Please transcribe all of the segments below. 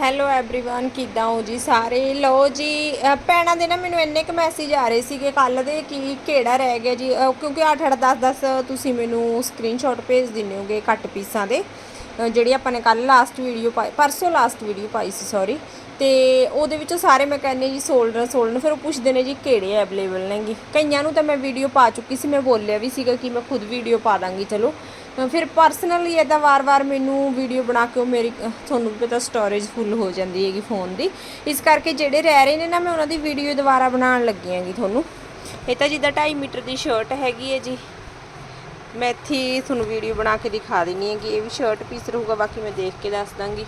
Hello everyone ਕਿੱਦਾਂ ਹੋ ਜੀ ਸਾਰੇ ਲਓ ਜੀ ਅ, ਭੈਣਾਂ ਦੇ ਨਾ ਮੈਨੂੰ ਇੰਨੇ ਕ ਮੈਸੇਜ ਆ ਰਹੇ ਸੀਗੇ ਕੱਲ ਦੇ ਕਿ ਕਿਹੜਾ ਰਹਿ ਗਿਆ ਜੀ ਅ, ਕਿਉਂਕਿ 8 8 10 10 ਤੁਸੀਂ ਮੈਨੂੰ ਸਕਰੀਨਸ਼ਾਟ ਭੇਜ ਦਿੰਦੇ ਹੋਗੇ ਕੱਟ ਪੀਸਾਂ ਦੇ ਅ, ਜਿਹੜੀ ਆਪਾਂ ਨੇ ਕੱਲ ਲਾਸਟ ਵੀਡੀਓ ਪਾਈ ਪਰਸੋਂ ਲਾਸਟ ਵੀਡੀਓ ਪਾਈ ਸੀ ਸੌਰੀ ਤੇ ਉਹਦੇ ਵਿੱਚੋਂ ਸਾਰੇ ਮੈਂ ਕਹਿੰਦੀ ਜੀ ਸੋਲਡਰ ਸੋਲਡਰ ਫਿਰ ਉਹ ਪੁੱਛਦੇ ਨੇ ਜੀ ਕਿਹੜੇ ਅਵੇਲੇਬਲ ਨੇਗੇ ਕਈਆਂ ਨੂੰ ਤਾਂ ਮੈਂ ਵੀਡੀਓ ਪਾ ਚੁੱਕੀ ਸੀ ਮੈਂ ਬੋਲਿਆ ਵੀ ਸੀਗਾ ਕਿ ਮੈਂ ਖੁਦ ਵੀਡੀਓ ਪਾ ਦਾਂਗੀ ਚਲੋ ਅ, ਫਿਰ ਪਰਸਨਲੀ ਇਦਾਂ ਵਾਰ-ਵਾਰ ਮੈਨੂੰ ਵੀਡੀਓ ਬਣਾ ਕੇ ਉਹ ਮੇਰੀ ਤੁਹਾਨੂੰ ਪਤਾ ਸਟੋਰੇਜ ਫੁੱਲ ਹੋ ਜਾਂਦੀ ਹੈਗੀ ਫੋਨ ਦੀ। ਇਸ ਕਰਕੇ ਜਿਹੜੇ ਰਹਿ ਰਹੇ ਨੇ ਨਾ, ਮੈਂ ਉਹਨਾਂ ਦੀ ਵੀਡੀਓ ਦੁਬਾਰਾ ਬਣਾਉਣ ਲੱਗੀ ਹੈਗੀ ਤੁਹਾਨੂੰ। ਇਹ ਤਾਂ ਜਿੱਦਾਂ 2.5 ਮੀਟਰ ਦੀ ਸ਼ਰਟ ਹੈਗੀ ਹੈ ਜੀ। ਮੈਂ ਇੱਥੇ ਤੁਹਾਨੂੰ ਵੀਡੀਓ ਬਣਾ ਕੇ ਦਿਖਾ ਦਿੰਨੀ ਹੈਗੀ। ਇਹ ਵੀ ਸ਼ਰਟ ਪੀਸ ਰਹੂਗਾ, ਬਾਕੀ ਮੈਂ ਦੇਖ ਕੇ ਦੱਸ ਦਾਂਗੀ।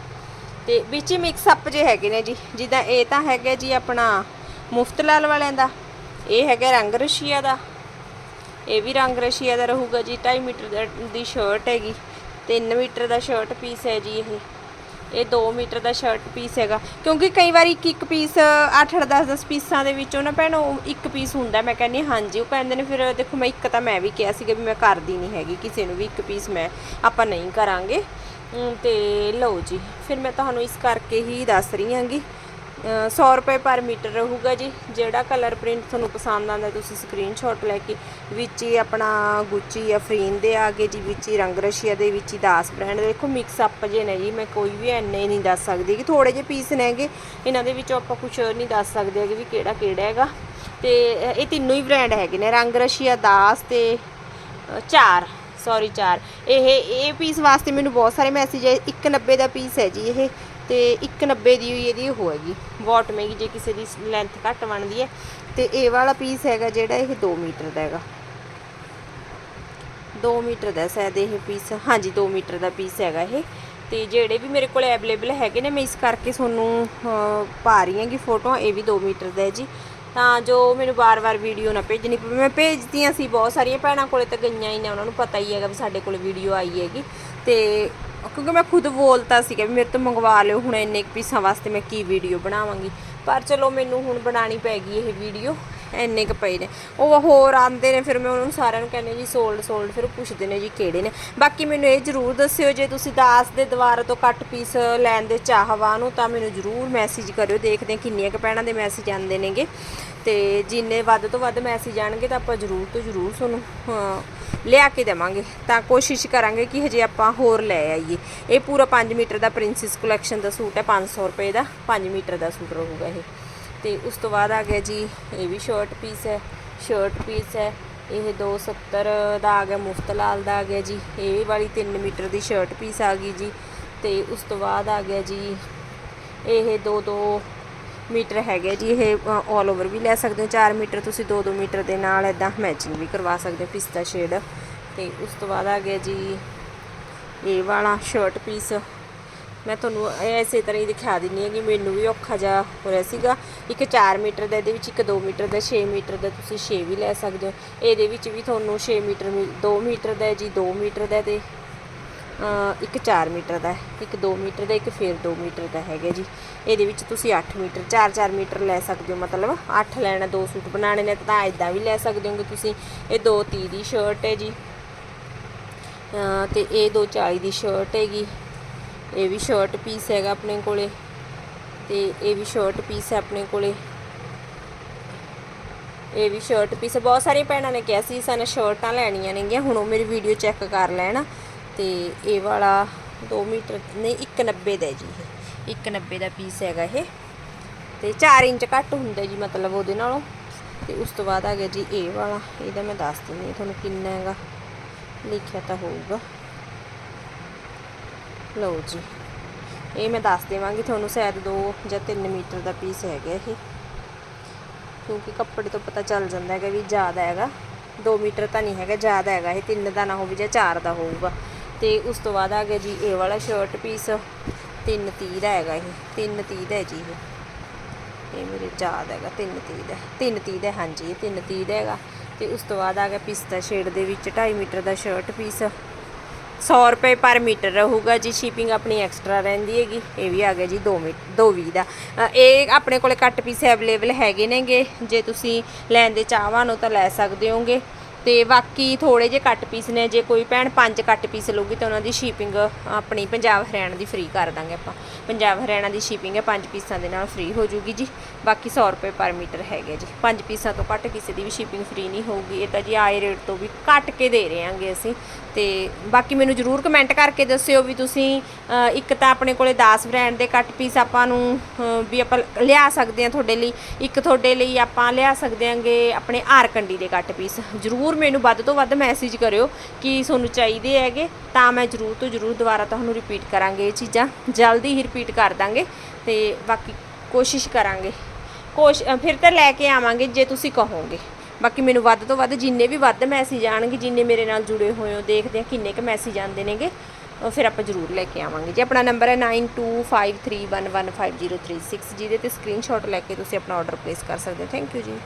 ਤੇ ਵਿੱਚ ਮਿਕਸ ਅਪ ਜੇ ਹੈਗੇ ਨੇ ਜੀ। ਜਿੱਦਾਂ ਇਹ ਤਾਂ ਹੈਗਾ ਜੀ ਆਪਣਾ ਮੁਫਤ ਲਾਲ ਵਾਲਿਆਂ ਦਾ, ਇਹ ਹੈਗਾ ਰੰਗ ਰਸ਼ੀਆ ਦਾ। ਇਹ ਵੀ ਰੰਗ ਰਸ਼ੀਆ ਦਾ ਰਹੂਗਾ ਜੀ 2.5 ਮੀਟਰ ਦਾ- ਦੀ ਸ਼ਰਟ ਹੈਗੀ 3 ਮੀਟਰ ਦਾ ਸ਼ਰਟ ਪੀਸ ਹੈ ਜੀ ਇਹ। ਇਹ 2 ਮੀਟਰ ਦਾ ਸ਼ਰਟ ਪੀਸ ਹੈਗਾ। ਕਿਉਂਕਿ ਕਈ ਵਾਰੀ ਇੱਕ ਇੱਕ ਪੀਸ 8 8 10 10 ਪੀਸਾਂ ਦੇ ਵਿੱਚੋਂ ਨਾ ਭੈਣੋ ਇੱਕ ਪੀਸ ਹੁੰਦਾ ਮੈਂ ਕਹਿੰਦੀ ਹਾਂਜੀ ਉਹ ਕਹਿੰਦੇ ਨੇ ਫਿਰ ਦੇਖੋ ਮੈਂ ਇੱਕ ਤਾਂ ਮੈਂ ਵੀ ਕਿਹਾ ਸੀਗਾ ਵੀ ਮੈਂ ਕਰਦੀ ਨਹੀਂ ਹੈਗੀ ਕਿਸੇ ਨੂੰ ਵੀ ਇੱਕ ਪੀਸ ਮੈਂ ਆਪਾਂ ਨਹੀਂ ਕਰਾਂਗੇ। ਅਮ, ਤੇ ਲਓ ਜੀ ਫਿਰ ਮੈਂ ਤੁਹਾਨੂੰ ਇਸ ਕਰਕੇ ਹੀ ਦੱਸ ਰਹੀ ਹਾਂਗੀ। 100 ਰੁਪਏ ਪਰ ਮੀਟਰ ਰਹੂਗਾ ਜੀ, ਜਿਹੜਾ ਕਲਰ ਪ੍ਰਿੰਟ ਤੁਹਾਨੂੰ ਪਸੰਦ ਆਉਂਦਾ ਤੁਸੀਂ ਸਕਰੀਨਸ਼ਾਟ ਲੈ ਕੇ ਵਿੱਚ ਹੀ ਆਪਣਾ ਗੁੱਚੀ ਅਫਰੀਨ ਦੇ ਆ ਗਏ ਜੀ, ਵਿੱਚ ਹੀ ਰੰਗ ਰਸ਼ੀਆ ਦੇ, ਵਿੱਚ ਹੀ ਦਾਸ ਬ੍ਰਾਂਡ ਦੇਖੋ ਮਿਕਸ ਅਪ ਜੇ ਨੇ ਜੀ, ਮੈਂ ਕੋਈ ਵੀ ਐਨੇ ਨਹੀਂ ਦੱਸ ਸਕਦੀ ਕਿ ਥੋੜੇ ਜਿਹੇ ਪੀਸ ਨੇਗੇ ਇਹਨਾਂ ਦੇ ਵਿੱਚੋਂ ਆਪਾਂ ਕੁਝ ਨਹੀਂ ਦੱਸ ਸਕਦੇ ਕਿ ਵੀ ਕਿਹੜਾ ਕਿਹੜਾ ਹੈਗਾ। ਤੇ ਇਹ ਤਿੰਨੋਂ ਹੀ ਬ੍ਰਾਂਡ ਹੈਗੇ ਨੇ, ਰੰਗ ਰਸ਼ੀਆ, ਦਾਸ ਤੇ ਚਾਰ ਸੌਰੀ ਚਾਰ। ਇਹ ਇਹ ਪੀਸ ਵਾਸਤੇ ਮੈਨੂੰ ਬਹੁਤ ਸਾਰੇ ਮੈਸੇਜ ਆਏ 190 ਦਾ ਪੀਸ ਹੈ ਜੀ ਇਹ। ਤੇ 190 ਦੀ ਹੋਈ ਇਹਦੀ ਹੈਗੀ ਬਾਟਮ ਹੈਗੀ ਜੇ ਕਿਸੇ ਦੀ ਲੈਂਥ ਘੱਟ ਬਣਦੀ ਹੈ। ਤੇ ਇਹ ਵਾਲਾ ਪੀਸ ਹੈਗਾ ਜਿਹੜਾ ਇਹ 2 ਮੀਟਰ ਦਾ ਹੈਗਾ। 2 ਮੀਟਰ ਦਾ ਸ਼ਾਇਦ ਇਹ ਪੀਸ ਹਾਂਜੀ 2 ਮੀਟਰ ਦਾ ਪੀਸ ਹੈਗਾ ਇਹ। ਤੇ ਜਿਹੜੇ ਵੀ ਮੇਰੇ ਕੋਲ ਅਵੇਲੇਬਲ ਹੈਗੇ ਨੇ, ਮੈਂ ਇਸ ਕਰਕੇ ਤੁਹਾਨੂੰ ਪਾ ਰਹੀ ਹਾਂ ਕਿ ਫੋਟੋ ਇਹ ਵੀ 2 ਮੀਟਰ ਦਾ ਹੈ ਜੀ। ਤਾਂ ਜੋ ਮੈਨੂੰ ਬਾਰ-ਬਾਰ ਵੀਡੀਓ ਨਾ ਭੇਜਣੀ ਪਵੇ। ਮੈਂ ਭੇਜਦੀਆਂ ਸੀ ਬਹੁਤ ਸਾਰੀਆਂ, ਭੈਣਾਂ ਕੋਲੇ ਤਾਂ ਗਈਆਂ ਹੀ ਨੇ, ਉਹਨਾਂ ਨੂੰ ਪਤਾ ਹੀ ਹੈਗਾ ਵੀ ਸਾਡੇ ਕੋਲ ਵੀਡੀਓ ਆਈ ਹੈਗੀ। ਤੇ ਕਿਉਂਕਿ ਮੈਂ ਖੁਦ ਬੋਲਤਾ ਸੀਗਾ ਵੀ ਮੇਰੇ ਤੋਂ ਮੰਗਵਾ ਲਿਓ, ਹੁਣ ਇੰਨੇ ਕੁ ਪੀਸਾਂ ਵਾਸਤੇ ਮੈਂ ਕੀ ਵੀਡੀਓ ਬਣਾਵਾਂਗੀ। ਪਰ ਚਲੋ ਮੈਨੂੰ ਹੁਣ ਬਣਾਣੀ ਪੈ ਗਈ ਇਹ ਵੀਡੀਓ ਇੰਨੇ ਕੁ ਪਏ ਨੇ। ਉਹ ਹੋਰ ਆਂਦੇ ਨੇ, ਫਿਰ ਮੈਂ ਉਹਨਾਂ ਨੂੰ ਸਾਰਿਆਂ ਨੂੰ ਕਹਿੰਦੀ ਜੀ ਸੋਲਡ ਸੋਲਡ ਫਿਰ ਪੁੱਛਦੇ ਨੇ ਜੀ ਕਿਹੜੇ ਨੇ। ਬਾਕੀ ਮੈਨੂੰ ਇਹ ਜਰੂਰ ਦੱਸਿਓ, ਜੇ ਤੁਸੀਂ ਦਾਸ ਦੇ ਦੁਆਰਾ ਤੋਂ ਕੱਟ ਪੀਸ ਲੈਣ ਦੇ ਚਾਹਵਾਨ ਨੂੰ ਤਾਂ ਮੈਨੂੰ ਜਰੂਰ ਮੈਸੇਜ ਕਰਿਓ। ਦੇਖਦੇ ਹਾਂ ਕਿੰਨੀਆਂ ਕੁ ਭੈਣਾਂ ਦੇ ਮੈਸੇਜ ਆਉਂਦੇ ਨੇਗੇ। ਤੇ ਜਿੰਨੇ ਵੱਧ ਤੋਂ ਵੱਧ ਮੈਸੇਜ ਆਣਗੇ ਤਾਂ ਆਪਾਂ ਜਰੂਰ ਤੋਂ ਜਰੂਰ ਤੁਹਾਨੂੰ ਲਿਆ ਕੇ ਦੇਵਾਂਗੇ। ਤਾਂ ਕੋਸ਼ਿਸ਼ ਕਰਾਂਗੇ ਕਿ ਹਜੇ ਆਪਾਂ ਹੋਰ ਲੈ ਆਈਏ। ਇਹ ਪੂਰਾ 5 ਮੀਟਰ ਦਾ ਪ੍ਰਿੰਸੈਸ ਕਲੈਕਸ਼ਨ ਦਾ ਸੂਟ ਹੈ 500 ਰੁਪਏ ਦਾ 5 ਮੀਟਰ ਦਾ ਸੂਟ ਰਹੂਗਾ ਇਹ। ਤੇ ਉਸ ਤੋਂ ਬਾਅਦ ਆ ਗਿਆ ਜੀ, ਇਹ ਵੀ ਸ਼ਰਟ ਪੀਸ ਹੈ ਸ਼ਰਟ ਪੀਸ ਹੈ, ਇਹ 270 ਦਾ ਆ ਗਿਆ, ਮੁਫਤ ਲਾਲ ਦਾ ਆ ਗਿਆ ਜੀ, ਇਹ ਵਾਲੀ 3 ਮੀਟਰ ਦੀ ਸ਼ਰਟ ਪੀਸ ਆ ਗਈ ਜੀ, ਤੇ ਉਸ ਤੋਂ ਬਾਅਦ ਆ ਗਿਆ ਜੀ, ਇਹ 2-2 ਮੀਟਰ ਹੈਗੇ ਜੀ, ਇਹ ਆਲ ਓਵਰ ਵੀ ਲੈ ਸਕਦੇ ਹੋ 4 ਮੀਟਰ ਤੁਸੀਂ 2-2 ਮੀਟਰ ਦੇ ਨਾਲ ਇਦਾਂ ਮੈਚਿੰਗ ਵੀ ਕਰਵਾ ਸਕਦੇ ਹੋ, ਪਿਸਤਾ ਸ਼ੇਡ ਤੇ ਉਸ ਤੋਂ ਬਾਅਦ ਆ ਗਿਆ ਜੀ, ਇਹ ਵਾਲਾ ਸ਼ਰਟ ਪੀਸ ਮੈਂ ਤੁਹਾਨੂੰ ਐਸੇ ਤਰ੍ਹਾਂ ਹੀ ਦਿਖਾ ਦਿੰਨੀ ਹਾਂ ਕਿ ਮੈਨੂੰ ਵੀ ਔਖਾ ਜਿਹਾ ਹੋ ਰਿਹਾ ਸੀਗਾ। ਇੱਕ 4 ਮੀਟਰ ਦਾ ਇਹਦੇ ਵਿੱਚ ਇੱਕ 2 ਮੀਟਰ ਦਾ 6 ਮੀਟਰ ਦਾ ਤੁਸੀਂ 6 ਵੀ ਲੈ ਸਕਦੇ ਹੋ। ਇਹਦੇ ਵਿੱਚ ਵੀ ਤੁਹਾਨੂੰ 6 ਮੀਟਰ 2 ਮੀਟਰ ਦਾ ਜੀ 2 ਮੀਟਰ ਦਾ ਤੇ ਇੱਕ 4 ਮੀਟਰ ਦਾ ਇੱਕ 2 ਮੀਟਰ ਦਾ ਇੱਕ ਫਿਰ 2 ਮੀਟਰ ਦਾ ਹੈਗਾ ਜੀ। ਇਹਦੇ ਵਿੱਚ ਤੁਸੀਂ 8 ਮੀਟਰ 4-4 ਮੀਟਰ ਲੈ ਸਕਦੇ ਹੋ ਮਤਲਬ 8 ਲੈਣਾ ਦੋ ਸੂਟ ਬਣਾਉਣੇ ਨੇ ਤਾਂ ਇਦਾਂ ਵੀ ਲੈ ਸਕਦੇ ਹੋਗੇ ਤੁਸੀਂ। ਇਹ 230 ਦੀ ਸ਼ਰਟ ਹੈ ਜੀ। ਅ, ਤੇ ਇਹ 240 ਦੀ ਸ਼ਰਟ ਹੈਗੀ। ਇਹ ਵੀ ਸ਼ਰਟ ਪੀਸ ਹੈਗਾ ਆਪਣੇ ਕੋਲੇ ਤੇ ਇਹ ਵੀ ਸ਼ਰਟ ਪੀਸ ਹੈ ਆਪਣੇ ਕੋਲੇ। ਇਹ ਵੀ ਸ਼ਰਟ ਪੀਸ ਬਹੁਤ ਸਾਰੀਆਂ ਭੈਣਾਂ ਨੇ ਕਿਹਾ ਸੀ, ਸਾਨੂੰ ਸ਼ਰਟਾਂ ਲੈਣੀਆਂ ਨੇਗੀਆਂ, ਹੁਣ ਉਹ ਮੇਰੀ ਵੀਡੀਓ ਚੈੱਕ ਕਰ ਲੈਣ। ਤੇ ਇਹ ਵਾਲਾ 2 ਮੀਟਰ, ਨਹੀਂ 190 ਦਾ ਜੀ ਇਹ। 190 ਦਾ ਪੀਸ ਹੈਗਾ ਇਹ। ਤੇ 4 ਇੰਚ ਘੱਟ ਹੁੰਦਾ ਜੀ ਮਤਲਬ ਉਹਦੇ ਨਾਲੋਂ। ਤੇ ਉਸ ਤੋਂ ਬਾਅਦ ਆ ਗਿਆ ਜੀ ਇਹ ਵਾਲਾ। ਇਹਦਾ ਮੈਂ ਦੱਸ ਦਿੰਦੀ ਤੁਹਾਨੂੰ ਕਿੰਨਾ ਹੈਗਾ। ਲਿਖਿਆ ਤਾਂ ਹੋਊਗਾ। ਲਓ ਜੀ। ਇਹ ਮੈਂ ਦੱਸ ਦੇਵਾਂਗੀ, ਤੁਹਾਨੂੰ ਸ਼ਾਇਦ 2 ਜਾਂ 3 ਮੀਟਰ ਦਾ ਪੀਸ ਹੈਗਾ ਇਹ। ਕਿਉਂਕਿ ਕੱਪੜੇ ਤੋਂ ਪਤਾ ਚੱਲ ਜਾਂਦਾ ਹੈਗਾ ਵੀ ਜ਼ਿਆਦਾ ਹੈਗਾ। 2 ਮੀਟਰ ਤਾਂ ਨਹੀਂ ਹੈਗਾ, ਜ਼ਿਆਦਾ ਹੈਗਾ ਇਹ। 3 ਦਾ ਨਾ ਹੋਵੇ ਜਾਂ 4 ਦਾ ਹੋਊਗਾ। ਤੇ ਉਸ ਤੋਂ ਬਾਅਦ ਆ ਗਿਆ ਜੀ, ਇਹ ਵਾਲਾ ਸ਼ਰਟ ਪੀਸ 330 ਦਾ ਹੈਗਾ ਇਹ। 330 ਦਾ ਹੈ ਜੀ ਇਹ। ਇਹ ਮੇਰੇ ਯਾਦ ਹੈਗਾ 330 ਦਾ 330 ਦਾ ਹਾਂਜੀ, ਇਹ 330 ਦਾ ਹੈਗਾ। ਤੇ ਉਸ ਤੋਂ ਬਾਅਦ ਆ ਗਿਆ ਪਿਸਤਾ ਸ਼ੇਡ ਦੇ ਵਿੱਚ 2.5 ਮੀਟਰ ਦਾ ਸ਼ਰਟ ਪੀਸ 100 ਰੁਪਏ ਪਰ ਮੀਟਰ ਰਹੂਗਾ ਜੀ ਸ਼ਿਪਿੰਗ ਆਪਣੀ ਐਕਸਟਰਾ ਰਹਿੰਦੀ ਹੈਗੀ, ਇਹ ਵੀ ਆ ਗਿਆ ਜੀ 2 ਮੀਟਰ 220 ਦਾ। ਇਹ ਆਪਣੇ ਕੋਲੇ ਕੱਟ ਪੀਸ ਅਵੇਲੇਬਲ ਹੈਗੇ ਨੇਗੇ, ਜੇ ਤੁਸੀਂ ਲੈਣ ਦੇ ਚਾਹਵਾਨ ਹੋ ਤਾਂ ਲੈ ਸਕਦੇ ਹੋਗੇ। ਤੇ ਬਾਕੀ ਥੋੜੇ ਜਿਹੇ ਕੱਟ ਪੀਸ ਨੇ, ਜੇ ਕੋਈ ਭੈਣ ਪੰਜ ਕੱਟ ਪੀਸ ਲਊਗੀ ਤਾਂ ਉਹਨਾਂ ਦੀ ਸ਼ਿਪਿੰਗ ਆਪਣੀ ਪੰਜਾਬ ਹਰਿਆਣਾ ਦੀ ਫ੍ਰੀ ਕਰ ਦਾਂਗੇ ਆਪਾਂ। ਪੰਜਾਬ ਹਰਿਆਣਾ ਦੀ ਸ਼ਿਪਿੰਗ ਹੈ, ਪੰਜ ਪੀਸਾਂ ਦੇ ਨਾਲ ਫ੍ਰੀ ਹੋ ਜੂਗੀ ਜੀ। ਬਾਕੀ 100 ਰੁਪਏ ਪਰ ਮੀਟਰ ਹੈਗੇ ਜੀ। ਪੰਜ ਪੀਸਾਂ ਤੋਂ ਘੱਟ ਕਿਸੇ ਦੀ ਵੀ ਸ਼ਿਪਿੰਗ ਫ੍ਰੀ ਨਹੀਂ ਹੋਊਗੀ। ਇਹ ਤਾਂ ਜੀ ਆਏ ਰੇਟ ਤੋਂ ਵੀ ਘੱਟ ਕੇ ਦੇ ਰਹੇ ਆਂਗੇ ਅਸੀਂ। ਤੇ ਬਾਕੀ ਮੈਨੂੰ ਜਰੂਰ ਕਮੈਂਟ ਕਰਕੇ ਦੱਸਿਓ ਵੀ ਤੁਸੀਂ ਇੱਕ ਤਾਂ ਆਪਣੇ ਕੋਲੇ 10 ਬ੍ਰਾਂਡ ਦੇ ਕੱਟ ਪੀਸ ਆਪਾਂ ਨੂੰ ਵੀ ਆਪਾਂ ਲਿਆ ਸਕਦੇ ਹਾਂ ਤੁਹਾਡੇ ਲਈ। ਇੱਕ ਤੁਹਾਡੇ ਲਈ ਆਪਾਂ ਲਿਆ ਸਕਦੇ ਆਂਗੇ ਆਪਣੇ ਆਰਕੰਡੀ ਦੇ ਕੱਟ ਪੀਸ ਜਰੂਰ ਮੈਨੂੰ ਵੱਧ ਤੋਂ ਵੱਧ ਮੈਸੇਜ ਕਰਿਓ ਕਿ ਤੁਹਾਨੂੰ ਚਾਹੀਦੇ ਹੈਗੇ, ਤਾਂ ਮੈਂ ਜਰੂਰ ਤੋਂ ਜਰੂਰ ਦੁਬਾਰਾ ਤੁਹਾਨੂੰ ਰਿਪੀਟ ਕਰਾਂਗੇ ਇਹ ਚੀਜ਼ਾਂ। ਜਲਦੀ ਹੀ ਰਿਪੀਟ ਕਰ ਦਾਂਗੇ ਤੇ ਬਾਕੀ ਕੋਸ਼ਿਸ਼ ਕਰਾਂਗੇ। ਕੋਸ਼ ਫਿਰ ਤਾਂ ਲੈ ਕੇ ਆਵਾਂਗੇ ਜੇ ਤੁਸੀਂ ਕਹੋਗੇ। ਬਾਕੀ ਮੈਨੂੰ ਵੱਧ ਤੋਂ ਵੱਧ ਜਿੰਨੇ ਵੀ ਵੱਧ ਮੈਸੇਜ ਆਣਗੇ, ਜਿੰਨੇ ਮੇਰੇ ਨਾਲ ਜੁੜੇ ਹੋਏ ਹੋ, ਦੇਖਦੇ ਆ ਕਿੰਨੇ ਕੁ ਮੈਸੇਜ ਆਉਂਦੇ ਨੇਗੇ ਫਿਰ ਆਪਾਂ ਜ਼ਰੂਰ ਲੈ ਕੇ ਆਵਾਂਗੇ। ਜੀ, ਆਪਣਾ ਨੰਬਰ ਹੈ 9253115036 ਜਿਹਦੇ ਤੇ ਸਕਰੀਨਸ਼ਾਟ ਲੈ ਕੇ ਤੁਸੀਂ ਆਪਣਾ ਆਰਡਰ ਪਲੇਸ ਕਰ ਸਕਦੇ ਹੋ। ਥੈਂਕ ਯੂ ਜੀ।